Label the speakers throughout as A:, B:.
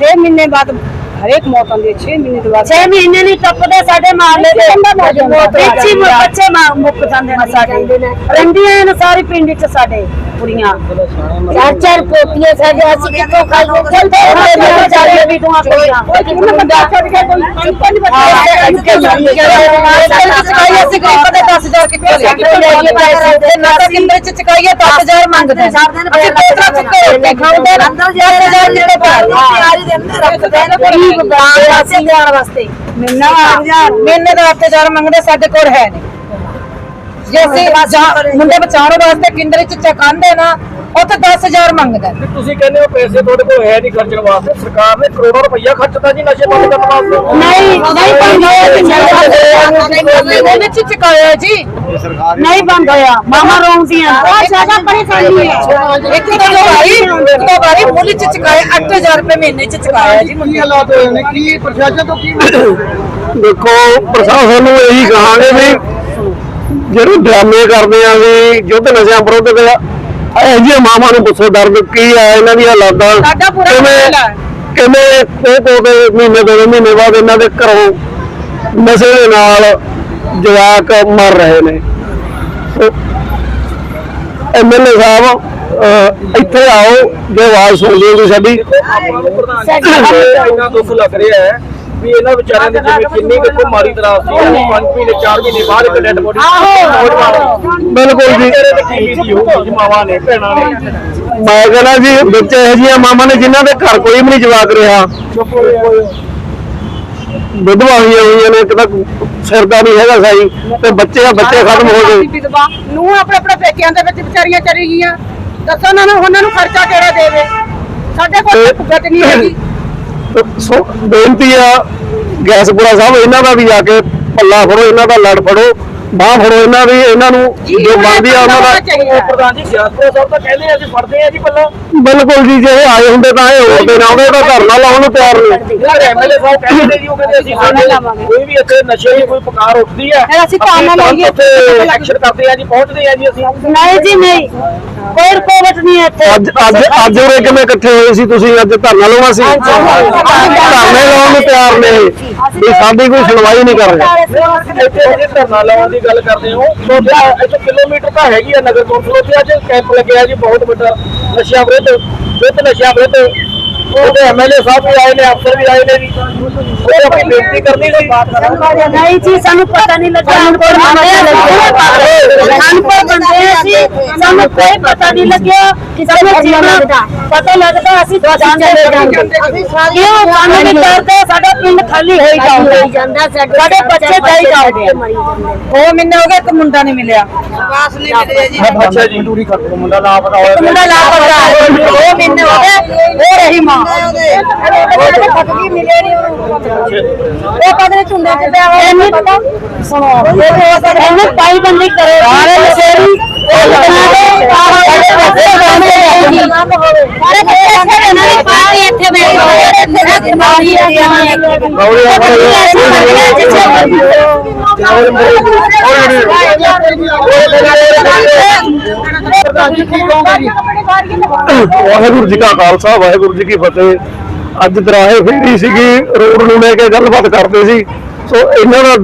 A: 6 ਮਹੀਨੇ ਬਾਅਦ ਹਰੇਕ ਮੌਤ ਆਉਂਦੀ ਹੈ 6 ਮਹੀਨੇ ਤੋਂ ਬਾਅਦ।
B: 6 ਮਹੀਨੇ ਨਹੀਂ ਟੱਪਦੇ ਸਾਡੇ ਮਾਰਲੇ ਦੇ ਬੱਚੇ ਮੁੱਕ ਜਾਂਦੇ ਨੇ ਸਾਡੇ ਰਹਿੰਦੀਆਂ ਨੇ ਸਾਰੀ ਪਿੰਡ ਚ ਸਾਡੇ। ਕੁੜੀਆਂ। ਚਾਰ ਚਾਰ ਪੋਤੀਆਂ ਸਾਡੇ ਅਸੀਂ ਕਿੱਥੋਂ ਖਾਈਏ ਚੱਲਦੇ ਹੋਏ ਵਿਚਾਰੇ ਵੀ ਦੁਆ ਕੁੜੀਆਂ। ਮੁੰਡਾ ਛੱਡ ਕੇ ਕੋਈ ਪੰਜ
A: ਚਕਾਈ ਅਸੀਂ ਕੋਈ ਪਤਾ 10000 ਕਿੱਥੋਂ ਲਿਆਈਏ? ਪੈਸੇ ਨਾ ਤਾਂ ਕਿੰਨੇ ਚ ਚਕਾਈਏ? 10000 ਮੰਗਦੇ ਅਸੀਂ ਪੇਟਾ ਚੁੱਕੇ ਰੋਟੀ ਖਾਉਂਦੇ ਅੰਦਰ ਜਾ ਕੇ ਜਾ ਕੇ ਤਿਆਰੀ ਦੇ ਅੰਦਰ ਰੱਖਦੇ ਨੇ।
B: ਗਰੀਬ ਗਾਂ ਵਾਸਤੇ ਜਾਣ ਵਾਸਤੇ।
A: ਮਹੀਨਾ ਮਹੀਨੇ ਦਾ 8000 ਮੰਗਦੇ ਸਾਡੇ ਕੋਲ ਹੈ ਨਹੀਂ। ਜੇ ਅਸੀਂ ਜਾ- ਮੁੰਡੇ ਬਚਾਉਣ ਵਾਸਤੇ ਕਿੰਦਰ ਚ ਚਕਾਉਂਦੇ ਨਾ ਉੱਥੇ 10000 ਮੰਗਦਾ
C: ਤੇ ਤੁਸੀਂ ਕਹਿੰਦੇ ਹੋ ਪੈਸੇ ਤੁਹਾਡੇ ਕੋਲ ਹੈ ਨਹੀਂ ਖਰਚਣ ਵਾਸਤੇ ਸਰਕਾਰ ਨੇ ਕਰੋੜਾਂ ਰੁਪਈਆ ਖਰਚਤਾ ਜੀ ਨਸ਼ੇ ਬੰਦ ਕਰਨ ਵਾਸਤੇ।
B: ਨਹੀਂ ਨਹੀਂ ਬੰਦ
A: ਇਹਦੇ ਵਿੱਚ ਚਕਾਇਆ ਜੀ।
B: ਨਹੀਂ ਬੰਦ ਹੋਇਆ। ਮਾਮਾ ਰੋਂਦੀਆਂ। ਬਹੁਤ ਜ਼ਿਆਦਾ ਪਰੇਸ਼ਾਨੀ ਹੈ।
A: ਇੱਕ ਤਾਂ ਵਾਰੀ ਇੱਕ ਤਾਂ ਵਾਰੀ ਮੁੱਲ ਚ ਚਕਾਇਆ 8000 ਰੁਪਏ ਮਹੀਨੇ ਚ ਚਕਾਇਆ ਜੀ
D: ਕੀ ਹਾਲਾਤ ਹੋਏ ਨੇ? ਕੀ ਪ੍ਰਸ਼ਾਸਨ ਤੋਂ ਕੀ
E: ਦੇਖੋ ਪ੍ਰਸ਼ਾਸਨ ਨੂੰ ਇਹੀ ਕਹਾਂਗੇ ਵੀ ਜਿਹੜੇ ਡਰਾਮੇ ਕਰਦੇ ਆ ਵੀ ਯੁੱਧ ਨਸ਼ਿਆਂ ਵਿਰੁੱਧ ਤੇ ਇਹ ਜਿਹੇ ਮਾਵਾਂ ਨੂੰ ਪੁੱਛੋ ਦਰਦ ਕੀ ਆ ਇਹਨਾਂ ਦੀਆਂ ਹਾਲਾਤਾਂ
A: ਸਾਡਾ ਪੂਰਾ
E: ਕਿਵੇਂ
A: ਹੈ।
E: ਕਿਵੇਂ ਕੋ ਕੋ ਦੇ ਮਹੀਨੇ ਦੋ ਮਹੀਨੇ ਬਾਅਦ ਇਹਨਾਂ ਦੇ ਘਰੋਂ ਨਸ਼ੇ ਦੇ ਨਾਲ ਜਵਾਕ ਮਰ ਰਹੇ ਨੇ। ਐਮਐਲਏ ਸਾਹਿਬ ਅਹ, ਇੱਥੇ ਆਓ ਜੇ ਆਵਾਜ਼ ਸੁਣ ਲਿਓ ਤੁਸੀਂ ਸਾਡੀ।
C: ਜੀ ਇੰਨਾ ਦੁੱਖ ਲੱਗ ਰਿਹਾ ਹੈ। ਵੀ ਇਹਨਾਂ ਵਿਚਾਰਿਆਂ ਦੀ ਜਿਵੇਂ ਕਿੰਨੀ ਕੁ ਮਾਰੀ ਤਰਾਸਦੀ ਹੈ ਪੰਜ ਮਹੀਨੇ ਚਾਰ ਮਹੀਨੇ ਬਾਅਦ ਇੱਕ ਡੈਡ ਬੋਡੀ
E: ਬਿਲਕੁਲ ਜੀ।
C: ਤੇਰੇ ਤੇ ਕੀ ਬੀਤੀ ਹੋਊਗੀ ਮਾਵਾਂ ਨੇ ਭੈਣਾਂ ਨੇ।
E: ਮੈਂ ਕਹਿੰਦਾ ਜੀ ਵਿੱਚ ਇਹੋ ਜਿਹੀਆਂ ਮਾਵਾਂ ਨੇ ਜਿਨ੍ਹਾਂ ਦੇ ਘਰ ਕੋਈ ਵੀ ਨਹੀਂ ਜਵਾਕ ਰਿਹਾ। ਵਿਧਵਾ ਹੋਈਆਂ ਹੋਈਆਂ ਨੇ ਇੱਕ ਤਾਂ ਸਿਰ ਦਾ ਨਹੀਂ ਹੈਗਾ ਸਹੀ ਤੇ ਬੱਚੇ ਆ ਬੱਚੇ ਖਤਮ ਹੋ ਗਏ।
A: ਵਿਧਵਾ ਨੂੰ ਆਪਣੇ ਆਪਣੇ ਪੇਕਿਆਂ ਦੇ ਵਿੱਚ ਵਿਚਾਰੀਆਂ ਚਲੀ ਗਈਆਂ। ਦੱਸੋ ਉਹਨਾਂ ਨੂੰ ਉਹਨਾਂ ਨੂੰ ਖਰਚਾ ਕਿਹੜਾ ਦੇਵੇ? ਸਾਡੇ ਕੋਲ ਤਾਂ ਭੁਗਤ ਨਹੀਂ ਹੈਗੀ।
E: ਸੋ ਬੇਨਤੀ ਆ ਗੈਸਪੁਰਾ ਸਾਹਿਬ, ਇਹਨਾਂ ਦਾ ਵੀ ਜਾ ਕੇ ਪੱਲਾ ਫੜੋ, ਇਹਨਾਂ ਦਾ ਲੜ ਫੜੋ। ਬਾਹ ਫੜੋ ਇਹਨਾਂ ਦੀ ਇਹਨਾਂ ਨੂੰ ਜੋ ਬਣਦੀ ਆ ਉਹਨਾਂ ਦਾ
C: ਉਹ ਪ੍ਰਧਾਨ ਜੀ ਸਿਆਸਤ ਸਾਹਿਬ ਤਾਂ ਕਹਿੰਦੇ ਆ ਅਸੀਂ ਫੜਦੇ ਆ ਜੀ ਪੱਲਾ
E: ਬਿਲਕੁਲ ਜੀ ਜੇ ਆਏ ਹੁੰਦੇ ਤਾਂ ਇਹ ਹੋਰ ਦਿਨ ਆਉਂਦੇ ਤਾਂ ਧਰਨਾ ਲਾਉਣ ਨੂੰ ਤਿਆਰ ਨਹੀਂ
C: ਯਾਰ ਐਮਐਲਏ ਸਾਹਿਬ ਕਹਿੰਦੇ ਜੀ ਉਹ ਕਹਿੰਦੇ ਅਸੀਂ ਸਾਡੇ ਕੋਈ ਵੀ ਇੱਥੇ ਨਸ਼ੇ ਦੀ ਕੋਈ ਪੁਕਾਰ ਉੱਠਦੀ ਹੈ
A: ਫਿਰ ਅਸੀਂ ਧਰਨਾ ਲਾਈਏ।
C: ਐਕਸ਼ਨ ਕਰਦੇ ਆ ਜੀ ਪਹੁੰਚਦੇ ਆ ਜੀ ਅਸੀਂ।
B: ਨਹੀਂ ਜੀ ਨਹੀਂ। ਕੋਈ ਰੁਕਾਵਟ ਨਹੀਂ ਇੱਥੇ।
E: ਅੱਜ ਅੱਜ ਅੱਜ ਉਰੇ ਕਿਵੇਂ ਇਕੱਠੇ ਹੋਏ ਸੀ ਤੁਸੀਂ? ਅੱਜ ਧਰਨਾ ਲਾਉਣਾ ਸੀ? ਧਰਨੇ ਲਾਉਣ ਨੂੰ ਤਿਆਰ ਨੇ। ਵੀ ਸਾਡੀ ਕੋਈ ਸੁਣਵਾਈ ਨਹੀਂ ਕਰ ਰਹੇ
C: ਇੱਥੇ ਜੇ ਧਰਨਾ ਲਾਉਣ ਦੀ ਗੱਲ ਕਰਦੇ ਹੋ। ਤਾਂ ਇੱਥੇ ਕਿਲੋਮੀਟਰ ਤਾਂ ਹੈਗੀ ਆ ਨਗਰ ਕੌਂਸਲ ਉੱਥੇ ਅੱਜ ਕੈਂਪ ਲੱਗਿਆ ਜੀ ਬਹੁਤ ਵੱਡਾ। ਨਸ਼ਿਆਂ ਵਿਰੁੱਧ ਵਿਰੁੱਧ ਨਸ਼ਿਆਂ ਵਿਰੁੱਧ ਉਹਦੇ ਐਮਐਲਏ ਸਾਹਿਬ ਵੀ ਆਏ ਨੇ ਅਫਸਰ ਵੀ ਆਏ ਨੇ ਜੀ ਉਹ ਆਪਣੀ ਬੇਨਤੀ ਕਰਨੀ ਸੀ
B: ਨਹੀਂ ਜੀ ਸਾਨੂੰ ਪਤਾ ਨਹੀਂ ਲੱਗਾ ਅਨਪੜ੍ਹ ਬੰਦੇ ਅਸੀਂ ਅਨਪੜ੍ਹ ਬੰਦੇ ਅਸੀਂ ਸਾਨੂੰ ਕੋਈ ਪਤਾ ਨਹੀਂ ਲੱਗਿਆ ਕਿ ਸਾਨੂੰ ਜੀਣਾ ਪਤਾ ਲੱਗਦਾ ਅਸੀਂ ਜਾਂਦੇ ਜਾਂਦੇ ਕਿਉਂ ਸਾਨੂੰ ਨਹੀਂ ਕਰਦੇ ਸਾਡਾ ਪਿੰਡ ਖਾਲੀ ਹੋਈ ਜਾਂਦਾ ਸਾਡੇ ਬੱਚੇ ਜਾਈ ਜਾਂਦੇ
A: ਉਹ ਮੈਨੂੰ ਹੋ ਗਿਆ ਇੱਕ ਮੁੰਡਾ ਨਹੀਂ ਮਿਲਿਆ ਵਾਸ ਨਹੀਂ ਮਿਲਿਆ ਜੀ
C: ਅੱਛਾ ਜੀ
D: ਦੂਰੀ ਕਰ ਦਿਓ ਮੁੰਡਾ ਲਾਪਤਾ ਹੋਇਆ
A: ਇੱਕ ਮੁੰਡਾ ਲਾਪਤਾ ਹੈ ਉਹ ਮੈਨੂੰ ਹੋ ਗਿਆ ਉਹ ਰਹੀ ਮਾਂ ਉਹ ਮਿਲਿਆ ਨਹੀਂ ਉਹ ਕਦੇ ਝੁੰਡੇ ਚ ਪਿਆ ਹੋਇਆ ਨਹੀਂ ਪਤਾ ਸੁਣੋ
B: ਇਹਨੇ ਪਾਈ ਬੰਦੀ ਕਰੇ।
A: ਸਾਰੇ ਨਸ਼ੇੜੀ।
B: ਸਾਰੇ ਸਾਰੇ ਇਹਨਾਂ ਦੀ ਇੱਥੇ ਆ
E: ਵਾਹਿਗੁਰੂ ਜੀ ਕਾ ਖਾਲਸਾ ਵਾਹਿਗੁਰੂ ਜੀ ਕੀ ਫਤਿਹ। ਅੱਜ ਦਰਾਹੇ ਫੇਰੀ ਸੀਗੀ ਰੋਡ ਨੂੰ ਲੈ ਕੇ ਗੱਲਬਾਤ ਕਰਦੇ ਸੀ। ਸੋ ਇਹਨਾਂ ਦਾ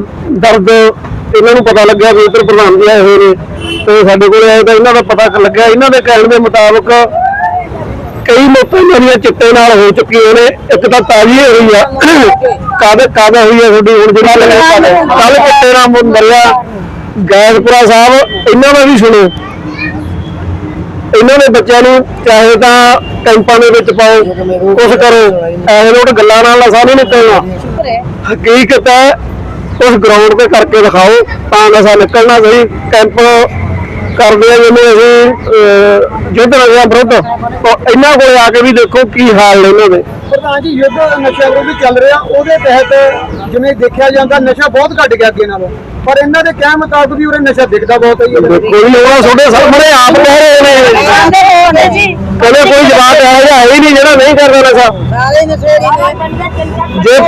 E: ਦਰਦ ਇਹਨਾਂ ਨੂੰ ਪਤਾ ਲੱਗਿਆ ਵੀ ਇੱਧਰ ਪ੍ਰਧਾਨ ਜੀ ਆਏ ਹੋਏ ਨੇ। ਤੇ ਸਾਡੇ ਕੋਲ ਆਏ ਤਾਂ ਇਹਨਾਂ ਦਾ ਪਤਾ ਲੱਗਿਆ। ਇਹਨਾਂ ਦੇ ਕਹਿਣ ਦੇ ਮੁਤਾਬਕ ਕਈ ਮੌਤਾਂ ਇਹਨਾਂ ਦੀਆਂ ਚਿੱਟੇ ਨਾਲ ਹੋ ਚੁੱਕੀਆਂ ਨੇ ਇੱਕ ਤਾਂ ਤਾਜ਼ੀ ਹੋਈ ਆ। ਕਦ ਕਦ ਹੋਈ ਆ ਤੁਹਾਡੀ? ਹੁਣ ਜਿਹੜੀ ਕੱਲ ਚਿੱਟੇ ਨਾਲ ਮਰਿਆ ਗੈਸਪੁਰਾ ਸਾਹਿਬ ਇਹਨਾਂ ਦਾ ਵੀ ਸੁਣੋ। ਇਹਨਾਂ ਦੇ ਬੱਚਿਆਂ ਨੂੰ ਚਾਹੇ ਤਾਂ ਕੈਂਪਾਂ ਦੇ ਵਿੱਚ ਪਾਓ ਕੁਛ ਕਰੋ। ਐਵੇਂ ਲੋਟ ਗੱਲਾਂ ਨਾਲ ਸਾਨੂੰ ਨਹੀਂ ਨਿਕਲਣਾ। ਹਕੀਕਤ ਹੈ ਉਸ ਗਰਾਊਂਡ ਤੇ ਕਰਕੇ ਦਿਖਾਓ ਤਾਂ ਨਸ਼ਾ ਨਿਕਲਣਾ ਸਹੀ। ਕੈਂਪ ਕਰਦੇ ਆ ਜਿਵੇਂ ਅਸੀਂ ਅਹ, ਯੁੱਧ ਨਸ਼ਿਆਂ ਵਿਰੁੱਧ। ਇਹਨਾਂ ਕੋਲੇ ਆ ਕੇ ਵੀ ਦੇਖੋ ਕੀ ਹਾਲ ਨੇ ਇਹਨਾਂ ਦੇ।
D: ਪ੍ਰਧਾਨ ਜੀ ਯੁੱਧ ਨਸ਼ਾ ਵਿਰੋਧੀ ਚੱਲ ਰਿਹਾ ਉਹਦੇ ਤਹਿਤ ਜਿਵੇਂ ਦੇਖਿਆ ਜਾਂਦਾ ਨਸ਼ਾ ਬਹੁਤ ਘਟ ਗਿਆ ਅੱਗੇ ਨਾਲੋਂ। ਪਰ ਇਹਨਾਂ ਦੇ ਕਹਿਣ ਮੁਤਾਬਕ ਵੀ ਉਰੇ ਨਸ਼ਾ ਦਿਖਦਾ ਬਹੁਤ ਹੈ
E: ਕੋਈ ਲੋੜਾ ਤੁਹਾਡੇ ਸਾਹਮਣੇ ਆਪ ਕਹਿ ਰਹੇ ਨੇ।
A: ਆਂਦੇ ਹੋਣੇ ਜੀ।
E: ਕੋਈ ਜਵਾਬ ਹੈ ਹੀ ਨਹੀਂ ਜਿਹੜਾ ਨਹੀਂ ਕਰਦਾ ਨਸ਼ਾ।
A: ਸਾਰੇ
E: ਜੇ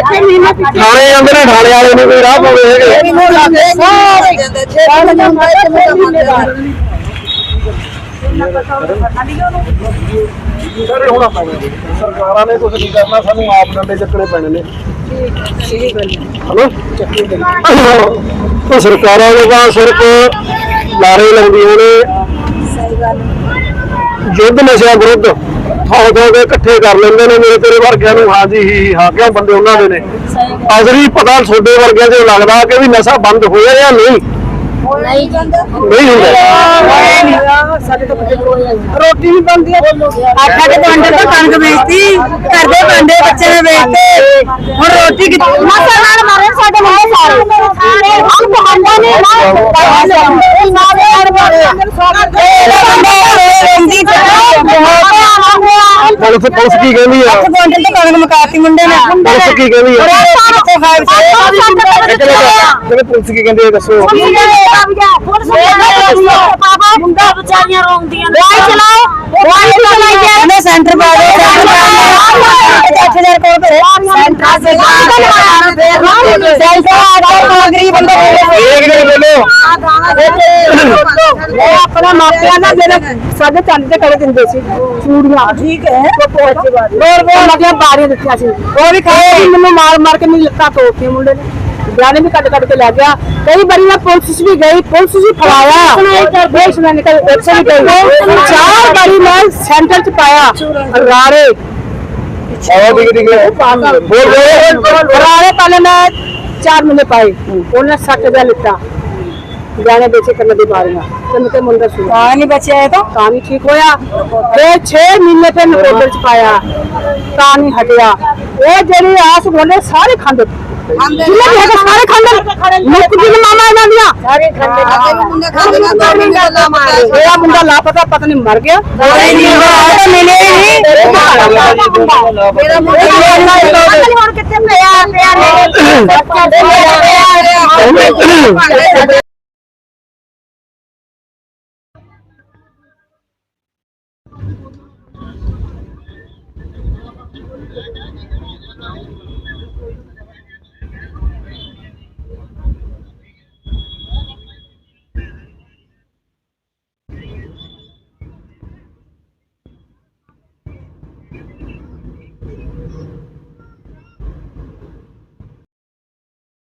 E: ਥਾਣੇ ਜਾਂਦੇ ਨੇ ਥਾਣੇ ਵਾਲੇ ਨੂੰ ਕੋਈ ਰਾਹ ਪਾਵੇ ਹੈਗੇ।
A: ਸਾਰੇ
C: ਹੁਣ ਸਰਕਾਰਾਂ ਨੇ ਕੁਝ ਨਹੀਂ ਕਰਨਾ ਸਾਨੂੰ ਆਪ ਡੰਡੇ ਚੱਕਣੇ ਪੈਣੇ ਨੇ।
E: ਹਲੋ? ਤਾਂ ਸਰਕਾਰਾਂ ਦੇ ਤਾਂ ਸਿਰਫ ਲਾਰੇ ਲਾਉਂਦੀਆਂ ਨੇ ਯੁੱਧ ਨਸ਼ਾ ਵਿਰੁੱਧ ਥਾਂ ਥਾਂ ਤੇ ਇਕੱਠੇ ਕਰ ਲੈਂਦੇ ਨੇ। ਮੇਰੇ ਤੇਰੇ ਵਰਗਿਆਂ ਨੂੰ ਹਾਂ ਜੀ ਹੀ ਹਾਂ ਕਿਉਂ ਬੰਦੇ ਉਹਨਾਂ ਦੇ ਨੇ। ਅਸਲੀ ਪਤਾ ਤੁਹਾਡੇ ਵਰਗਿਆਂ ਦੇ ਲੱਗਦਾ ਕਿ ਵੀ ਨਸ਼ਾ ਬੰਦ ਹੋਇਆ ਜਾਂ ਨਹੀਂ।
B: ਨਹੀਂ ਜਾਂਦਾ
E: ਨਹੀਂ ਹੁੰਦਾ
A: ਰੋਟੀ ਵੀ ਬਣਦੀ ਹੈ ਆਟਾ ਦੇ ਭਾਂਡੇ ਤੋਂ ਕਣਕ ਵੇਚਦੀ ਘਰ ਦੇ ਭਾਂਡੇ ਬੱਚੇ ਨੇ ਵੇਚਦੇ ਹੁਣ ਰੋਟੀ ਕਿੱਥੇ
B: ਮਸਾ ਨਾਲ ਮਾਰੇ ਸਾਡੇ ਮੁੰਡੇ ਸਾਰੇ। ਹਮ ਤੁਹਾਡਾ ਨੇ
E: ਪੁਲਿਸ ਪੁਲਿਸ ਕੀ ਕਹਿੰਦੀ ਆ?
A: ਤੋਂ ਕਣਕ ਮਕਾਤੀ ਮੁੰਡੇ ਨੇ।
E: ਪੁਲਿਸ ਕੀ ਕਹਿੰਦੀ ਆ? ਕਿਵੇਂ ਪੁਲਿਸ ਕੀ ਕਹਿੰਦੀ ਦੱਸੋ
A: ਸੈਂਟਰ ਪਾ ਦੇ 8000 ਕੋਲ ਭਰੇ ਆਪਣਾ ਮਾਪਿਆਂ ਦਾ ਜਿਹੜਾ ਸਾਡੇ ਚੰਦ ਤੇ ਕੜੇ ਦਿੰਦੇ ਸੀ ਚੂੜੀਆਂ ਠੀਕ ਹੈ ਹੋਰ ਉਹ ਲੱਗਿਆ ਬਾਰੀਆਂ ਦਿੱਤੀਆਂ ਸੀ ਉਹ ਵੀ ਖਾਏ ਮੈਨੂੰ ਮਾਰ ਮਾਰ ਕੇ ਮੇਰੀ ਲੱਤਾਂ ਤੋੜਤੀਆਂ ਮੁੰਡੇ ਨੇ ਬਿਆਨੇ ਵੀ ਕੱਟ ਕੱਟ ਕੇ ਲੈ ਗਿਆ ਕਈ ਵਾਰੀ ਮੈਂ ਪੁਲਿਸ ਵੀ ਗਈ ਪੁਲਿਸ ਵੀ ਫੜਾਇਆ ਸੁਣਾਈ ਕਰ ਬੇ ਸੁਣਾ ਨਿਕਲ ਉੱਥੇ ਵੀ ਗਈ ਚਾਰ ਵਾਰੀ ਮੈਂ ਸੈਂਟਰ ਚ ਪਾਇਆ ਰਾਰੇ
E: और ठीक ठीक है बोल
A: पुराने पहले मैं चार महीने पाए उन्होंने सठ रुपया लिता गाने बेचे कर लगी मारूंगा तो मेरे मुंडा सुना कहाँ नहीं बचे है तो कहाँ नहीं ठीक होया फिर छह महीने पे नकोदर च पाया कहाँ नहीं हटिया वो जड़ी आस बोले सारे खाते ਜਿੰਨੇ ਵੀ ਹੈਗੇ ਸਾਰੇ ਖਾਂਦੇ ਮੁੱਕ ਜੀ ਮਾਮਾ ਇਹਨਾਂ ਦੀਆਂ। ਸਾਰੇ ਖਾਂਦੇ ਮੇਰਾ ਮੁੰਡਾ ਲਾਪਤਾ ਪਤਾ ਨਹੀਂ ਮਰ ਗਿਆ। ਨਹੀਂ ਮਿਲੇ ਹੀ ਮੇਰਾ ਮੁੰਡਾ
B: ਹੁਣ ਕਿੱਥੇ ਪਿਆ ਪਿਆ ਨੇ